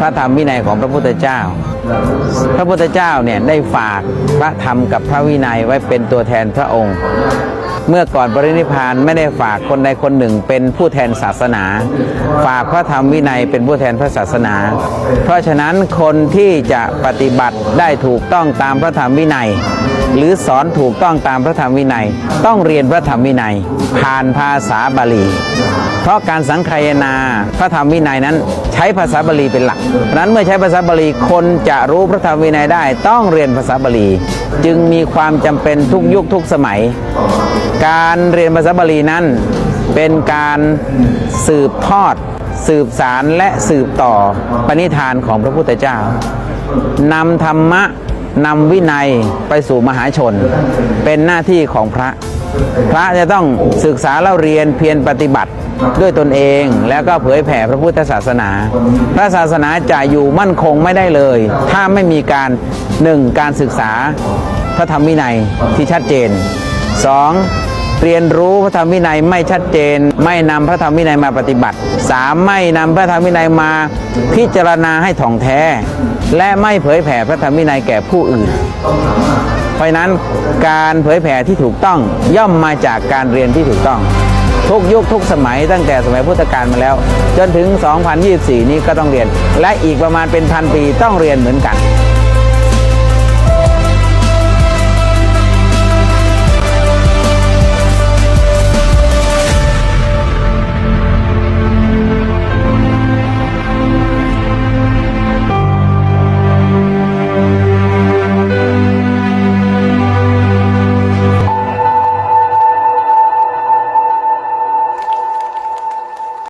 พระธรรมวินัยของพระพุทธเจ้า พระพุทธเจ้าเนี่ยได้ฝากพระธรรมกับพระวินัยไว้เป็นตัวแทนพระองค์ เมื่อก่อนปรินิพานไม่ได้ฝากคนใดคนหนึ่งเป็นผู้แทนศาสนา ฝากพระธรรมวินัยเป็นผู้แทนพระศาสนา เพราะฉะนั้นคนที่จะปฏิบัติได้ถูกต้องตามพระธรรมวินัย หรือสอนถูกต้องตามพระธรรมวินัย ต้องเรียนพระธรรมวินัย ผ่านภาษาบาลี เพราะการสังคายนาพระธรรมวินัยนั้นใช้ภาษาบาลีเป็นหลักเพราะนั้นเมื่อใช้ภาษาบาลีคนจะรู้พระธรรมวินัยได้ ต้องเรียนภาษาบาลี จึงมีความจำเป็นทุกยุคทุกสมัยการเรียนภาษาบาลีนั้น เป็นการสืบทอด สืบสารและสืบต่อปณิธานของพระพุทธเจ้านำธรรมะนำวินัยไปสู่มหาชน เป็นหน้าที่ของพระ พระจะต้องศึกษาเล่าเรียนเพียรปฏิบัติด้วยตนเองแล้วก็เผยแผ่พระพุทธศาสนา พระศาสนาจะอยู่มั่นคงไม่ได้เลย ถ้าไม่มีการหนึ่งการศึกษาพระธรรมวินัยที่ชัดเจน 2. เรียนรู้พระธรรมวินัยไม่ชัดเจน ไม่นำพระธรรมวินัยมาปฏิบัติ 3. ไม่นำพระธรรมวินัยมาพิจารณาให้ถ่องแท้ และไม่เผยแผ่พระธรรมวินัยแก่ผู้อื่น เพราะฉะนั้นการเผยแผ่ที่ถูกต้องย่อมมาจากการเรียนที่ถูกต้อง ทุกยุคทุกสมัยตั้งแต่สมัยพุทธกาลมาแล้ว จนถึง 2024 นี้ก็ต้องเรียน และอีกประมาณเป็นพันปีต้องเรียนเหมือนกัน